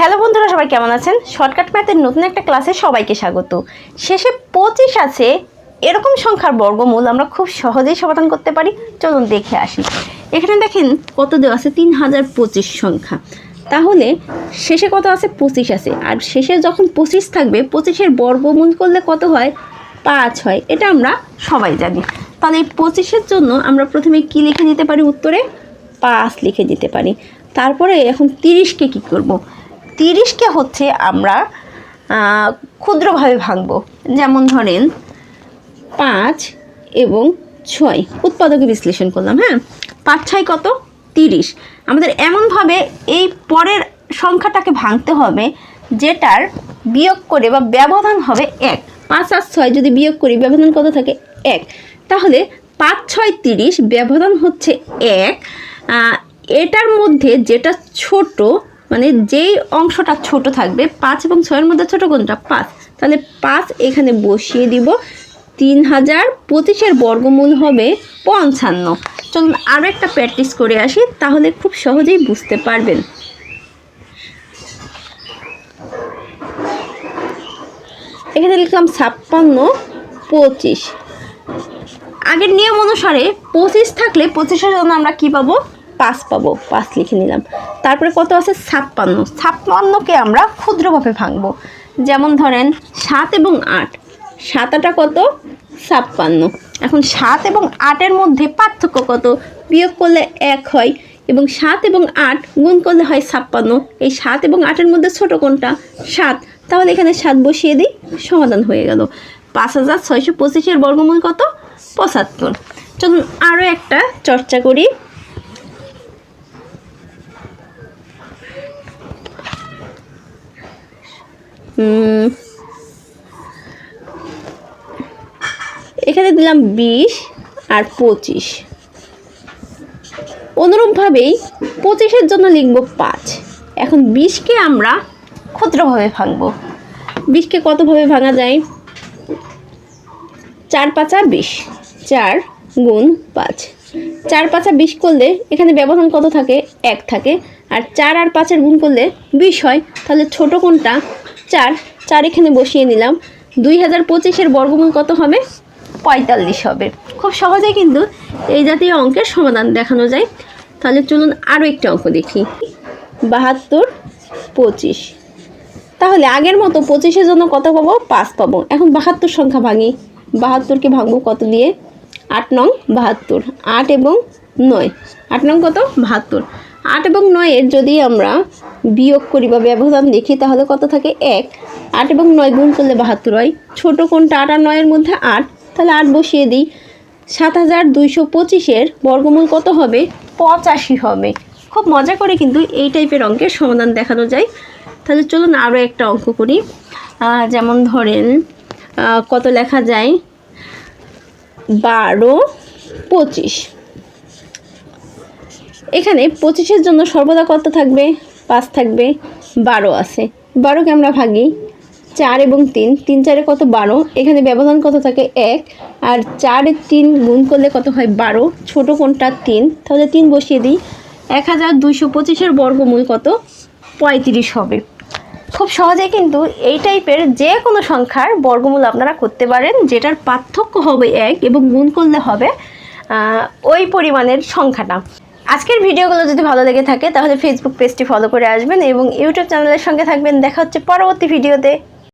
Hello বন্ধুরা, সবাই কেমন আছেন? শর্টকাট ম্যাথের নতুন একটা ক্লাসে সবাইকে স্বাগত। শেষে পঁচিশ আছে, এরকম সংখ্যার বর্গমূল আমরা খুব সহজেই সমাধান করতে পারি। চলুন দেখে আসি। এখানে দেখেন কত দেওয়া আছে? তিন হাজার পঁচিশ সংখ্যা। তাহলে শেষে কত আছে? পঁচিশ আছে। আর শেষে যখন পঁচিশ থাকবে, পঁচিশের বর্গমূল করলে কত হয়? পাঁচ হয়। এটা আমরা সবাই জানি। তাহলে এই পঁচিশের জন্য আমরা প্রথমে কি লিখে দিতে পারি? উত্তরে পাঁচ লিখে দিতে পারি। তারপরে এখন তিরিশকে কি করব। তিরিশকে হচ্ছে আমরা ক্ষুদ্রভাবে ভাঙবো। যেমন ধরেন, পাঁচ এবং ছয়। উৎপাদকে বিশ্লেষণ করলাম হ্যাঁ? পাঁচ, ছয় কত? তিরিশ। আমাদের এমনভাবে এই পরের সংখ্যাটাকে ভাঙতে হবে, যেটার বিয়োগ করে বা ব্যবধান হবে এক। পাঁচ আর ছয় যদি বিয়োগ করি, ব্যবধান কত থাকে? এক। তাহলে পাঁচ, ছয়, তিরিশ ব্যবধান হচ্ছে এক। এটার মধ্যে যেটা ছোট মানে যেই অংশটা ছোট থাকবে, পাঁচ এবং ছয়ের মধ্যে ছোট কোনটা? পাঁচ। তাহলে পাঁচ এখানে বসিয়ে দিব। তিন হাজার পঁচিশের বর্গমূল হবে পঞ্চান্ন। চলুন আরও একটা প্র্যাকটিস করে আসি, তাহলে খুব সহজেই বুঝতে পারবেন। এখানে লিখলাম ছাপ্পান্ন, পঁচিশ। আগের নিয়ম অনুসারে পঁচিশ থাকলে পঁচিশের জন্য আমরা কি পাবো? পাঁচ পাবো, পাঁচ লিখে নিলাম। তারপরে কত আছে? ছাপ্পান্ন। ছাপ্পান্নকে আমরা ক্ষুদ্রভাবে ভাঙবো। যেমন ধরেন, সাত এবং আট। সাত আটা কত? ছাপ্পান্ন। এখন সাত এবং আটের মধ্যে পার্থক্য কত? বিয়োগ করলে এক হয় এবং সাত এবং আট গুণ করলে হয় ছাপ্পান্ন। এই সাত এবং আটের মধ্যে ছোট কোনটা? সাত। তাহলে এখানে সাত বসিয়ে দিই, সমাধান হয়ে গেল। পাঁচ হাজার ছয়শো পঁচিশের বর্গমূল কত? পঁচাত্তর। চলুন আরও একটা চর্চা করি। এখানে দিলাম বিশ আর পঁচিশ। অনুরূপভাবেই পঁচিশের জন্য লিখব পাঁচ। এখন বিশকে আমরা ক্ষুদ্রভাবে ভাঙবো। বিশকে কতভাবে ভাঙা যায়? চার পাঁচা বিশ, চার গুণ পাঁচ। চার পাঁচা বিশ করলে এখানে ব্যবধান কত থাকে? এক থাকে। আর চার আর পাঁচের গুণ করলে বিশ হয়। তাহলে ছোট কোনটা চার চার এখানে বসিয়ে নিলাম। দুই হাজার পঁচিশের বর্গমূল কত হবে? পঁয়তাল্লিশ হবে। খুব সহজে কিন্তু এই জাতীয় অঙ্কের সমাধান দেখানো যায়। তাহলে চলুন আরও একটি অঙ্ক দেখি। বাহাত্তর, পঁচিশ। তাহলে আগের মতো পঁচিশের জন্য কত পাবো? পাঁচ পাবো। এখন বাহাত্তর সংখ্যা ভাঙি। বাহাত্তরকে ভাঙবো কত দিয়ে? আট নং বাহাত্তর। আট এবং নয়। আট নং কত? বাহাত্তর। আট এবং নয়ের যদি আমরা বিয়োগ করি বা ব্যবধান দেখি, তাহলে কত থাকে? এক। আট এবং নয় গুণ করলে বাহাত্তর হয়। ছোটো কোনটা আট আর নয়ের মধ্যে আট। তাহলে আট বসিয়ে দিই। সাত হাজার দুইশো পঁচিশের বর্গমূল কত হবে? পঁচাশি হবে। খুব মজা করে কিন্তু এই টাইপের অঙ্কের সমাধান দেখানো যায়। তাহলে চলুন আরও একটা অঙ্ক করি। যেমন ধরেন কত লেখা যায়? বারো, পঁচিশ। এখানে পঁচিশের জন্য সর্বদা কত থাকবে? পাঁচ থাকবে। বারো আছে। বারোকে আমরা ভাগি। চার এবং তিন। তিন, চারে কত? বারো। এখানে ব্যবধান কত থাকে? এক। আর চারের তিন গুণ করলে কত হয়? বারো। ছোটো কোনটা তিন। তাহলে তিন বসিয়ে দিই। এক হাজার দুইশো পঁচিশের বর্গমূল কত? পঁয়ত্রিশ হবে। খুব সহজে কিন্তু এই টাইপের যে কোনো সংখ্যার বর্গমূল আপনারা করতে পারেন, যেটার পার্থক্য হবে এক এবং গুণ করলে হবে ওই পরিমাণের সংখ্যাটা। আজকের ভিডিওগুলো যদি ভালো লেগে থাকে, তাহলে ফেসবুক পেজটি ফলো করে আসবেন এবং ইউটিউব চ্যানেলের সঙ্গে থাকবেন। দেখা হচ্ছে পরবর্তী ভিডিওতে।